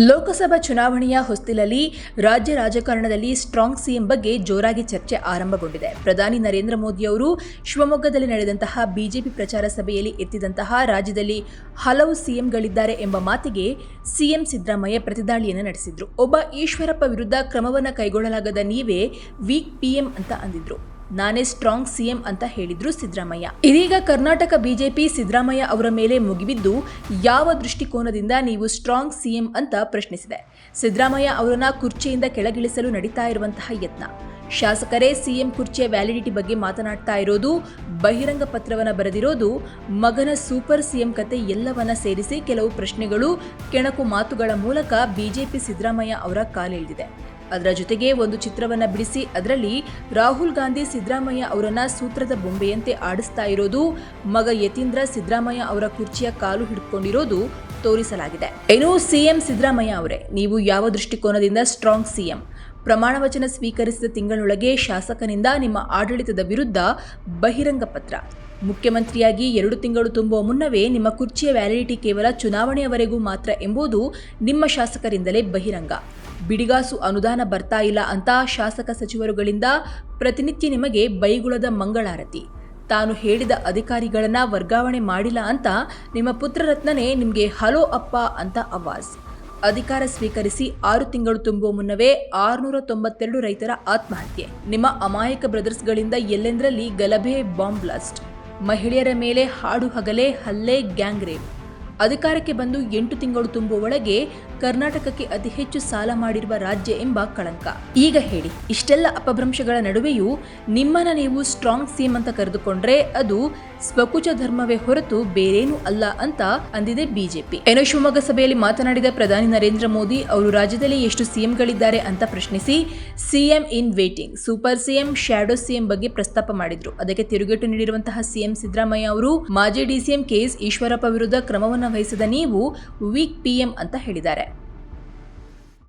ಲೋಕಸಭಾ ಚುನಾವಣೆಯ ಹೊಸ್ತಿಲಲ್ಲಿ ರಾಜ್ಯ ರಾಜಕಾರಣದಲ್ಲಿ ಸ್ಟ್ರಾಂಗ್ ಸಿಎಂ ಬಗ್ಗೆ ಜೋರಾಗಿ ಚರ್ಚೆ ಆರಂಭಗೊಂಡಿದೆ. ಪ್ರಧಾನಿ ನರೇಂದ್ರ ಮೋದಿ ಅವರು ಶಿವಮೊಗ್ಗದಲ್ಲಿ ನಡೆದಂತಹ ಬಿಜೆಪಿ ಪ್ರಚಾರ ಸಭೆಯಲ್ಲಿ ಎತ್ತಿದಂತಹ ರಾಜ್ಯದಲ್ಲಿ ಹಲವು ಸಿಎಂಗಳಿದ್ದಾರೆ ಎಂಬ ಮಾತಿಗೆ ಸಿಎಂ ಸಿದ್ದರಾಮಯ್ಯ ಪ್ರತಿದಾಳಿಯನ್ನು ನಡೆಸಿದ್ರು. ಒಬ್ಬ ಈಶ್ವರಪ್ಪ ವಿರುದ್ಧ ಕ್ರಮವನ್ನು ಕೈಗೊಳ್ಳಲಾಗದ ನೀವೇ ವೀಕ್ ಪಿಎಂ ಅಂತ ಅಂದಿದ್ರು. ನಾನೇ ಸ್ಟ್ರಾಂಗ್ ಸಿಎಂ ಅಂತ ಹೇಳಿದ್ರು ಸಿದ್ದರಾಮಯ್ಯ. ಇದೀಗ ಕರ್ನಾಟಕ ಬಿಜೆಪಿ ಸಿದ್ದರಾಮಯ್ಯ ಅವರ ಮೇಲೆ ಮುಗಿಬಿದ್ದು ಯಾವ ದೃಷ್ಟಿಕೋನದಿಂದ ನೀವು ಸ್ಟ್ರಾಂಗ್ ಸಿಎಂ ಅಂತ ಪ್ರಶ್ನಿಸಿದೆ? ಸಿದ್ದರಾಮಯ್ಯ ಅವರನ್ನ ಕುರ್ಚಿಯಿಂದ ಕೆಳಗಿಳಿಸಲು ನಡೀತಾ ಇರುವಂತಹ ಯತ್ನ. ಶಾಸಕರೇ ಸಿಎಂ ಕುರ್ಚಿಯ ವ್ಯಾಲಿಡಿಟಿ ಬಗ್ಗೆ ಮಾತನಾಡ್ತಾ ಇರೋದು, ಬಹಿರಂಗ ಪತ್ರವನ್ನ ಬರೆದಿರೋದು, ಮಗನ ಸೂಪರ್ ಸಿಎಂ ಕತೆ ಎಲ್ಲವನ್ನ ಸೇರಿಸಿ ಕೆಲವು ಪ್ರಶ್ನೆಗಳು, ಕೆಣಕು ಮಾತುಗಳ ಮೂಲಕ ಬಿಜೆಪಿ ಸಿದ್ದರಾಮಯ್ಯ ಅವರ ಕಾಲಿಳಿದಿದೆ. ಅದರ ಜೊತೆಗೆ ಒಂದು ಚಿತ್ರವನ್ನ ಬಿಡಿಸಿ, ಅದರಲ್ಲಿ ರಾಹುಲ್ ಗಾಂಧಿ ಸಿದ್ದರಾಮಯ್ಯ ಅವರನ್ನ ಸೂತ್ರದ ಬೊಂಬೆಯಂತೆ ಆಡಿಸ್ತಾ ಇರೋದು, ಮಗ ಯತೀಂದ್ರ ಸಿದ್ದರಾಮಯ್ಯ ಅವರ ಕುರ್ಚಿಯ ಕಾಲು ಹಿಡ್ಕೊಂಡಿರೋದು ತೋರಿಸಲಾಗಿದೆ. ಏನು ಸಿಎಂ ಸಿದ್ದರಾಮಯ್ಯ ಅವರೇ, ನೀವು ಯಾವ ದೃಷ್ಟಿಕೋನದಿಂದ ಸ್ಟ್ರಾಂಗ್ ಸಿಎಂ ಪ್ರಮಾಣ ವಚನ ಸ್ವೀಕರಿಸಿದ ತಿಂಗಳೊಳಗೆ ಶಾಸಕನಿಂದ ನಿಮ್ಮ ಆಡಳಿತದ ವಿರುದ್ಧ ಬಹಿರಂಗ ಪತ್ರ. ಮುಖ್ಯಮಂತ್ರಿಯಾಗಿ ಎರಡು ತಿಂಗಳು ತುಂಬುವ ಮುನ್ನವೇ ನಿಮ್ಮ ಕುರ್ಚಿಯ ವ್ಯಾಲಿಡಿಟಿ ಕೇವಲ ಚುನಾವಣೆಯವರೆಗೂ ಮಾತ್ರ ಎಂಬುದು ನಿಮ್ಮ ಶಾಸಕರಿಂದಲೇ ಬಹಿರಂಗ. ಬಿಡಿಗಾಸು ಅನುದಾನ ಬರ್ತಾ ಇಲ್ಲ ಅಂತ ಶಾಸಕ ಸಚಿವರುಗಳಿಂದ ಪ್ರತಿನಿತ್ಯ ನಿಮಗೆ ಬೈಗುಳದ ಮಂಗಳಾರತಿ. ತಾನು ಹೇಳಿದ ಅಧಿಕಾರಿಗಳನ್ನು ವರ್ಗಾವಣೆ ಮಾಡಿಲ್ಲ ಅಂತ ನಿಮ್ಮ ಪುತ್ರರತ್ನನೇ ನಿಮಗೆ ಹಲೋ ಅಪ್ಪ ಅಂತ ಅವಾಜ್. ಅಧಿಕಾರ ಸ್ವೀಕರಿಸಿ ಆರು ತಿಂಗಳು ತುಂಬುವ ಮುನ್ನವೇ ಆರುನೂರ ತೊಂಬತ್ತೆರಡು ರೈತರ ಆತ್ಮಹತ್ಯೆ. ನಿಮ್ಮ ಅಮಾಯಕ ಬ್ರದರ್ಸ್ಗಳಿಂದ ಎಲ್ಲೆಂದರಲ್ಲಿ ಗಲಭೆ, ಬಾಂಬ್ ಬ್ಲಾಸ್ಟ್. ಮಹಿಳೆಯರ ಮೇಲೆ ಹಾಡು ಹಗಲೇ, ಹಲ್ಲೆ ಗ್ಯಾಂಗ್ ರೇಪ್ ಅಧಿಕಾರಕ್ಕೆ ಬಂದು ಎಂಟು ತಿಂಗಳು ತುಂಬುವ ಒಳಗೆ ಕರ್ನಾಟಕಕ್ಕೆ ಅತಿ ಹೆಚ್ಚು ಸಾಲ ಮಾಡಿರುವ ರಾಜ್ಯ ಎಂಬ ಕಳಂಕ. ಈಗ ಹೇಳಿ, ಇಷ್ಟೆಲ್ಲ ಅಪಭ್ರಂಶಗಳ ನಡುವೆಯೂ ನಿಮ್ಮನ್ನ ನೀವು ಸ್ಟ್ರಾಂಗ್ ಸೀಮ್ ಅಂತ ಕರೆದುಕೊಂಡ್ರೆ ಅದು ಸ್ವಕುಚ ಧರ್ಮವೇ ಹೊರತು ಬೇರೇನೂ ಅಲ್ಲ ಅಂತ ಅಂದಿದೆ ಬಿಜೆಪಿ. ಏನೋ ಶಿವಮೊಗ್ಗ ಸಭೆಯಲ್ಲಿ ಮಾತನಾಡಿದ ಪ್ರಧಾನಿ ನರೇಂದ್ರ ಮೋದಿ, ಅವರು ರಾಜ್ಯದಲ್ಲಿ ಎಷ್ಟು ಸಿಎಂಗಳಿದ್ದಾರೆ ಅಂತ ಪ್ರಶ್ನಿಸಿ CM in waiting, super CM, shadow CM ಬಗ್ಗೆ ಪ್ರಸ್ತಾಪ ಮಾಡಿದ್ರು. ಅದಕ್ಕೆ ತಿರುಗೇಟು ನೀಡಿರುವಂತಹ ಸಿಎಂ ಸಿದ್ದರಾಮಯ್ಯ ಅವರು, ಮಾಜಿ ಡಿಸಿಎಂ ಕೆಎಸ್ ಈಶ್ವರಪ್ಪ ವಿರುದ್ಧ ಕ್ರಮವನ್ನು ವಹಿಸಿದ ನೀವು ವೀಕ್ ಪಿಎಂ ಅಂತ ಹೇಳಿದ್ದಾರೆ.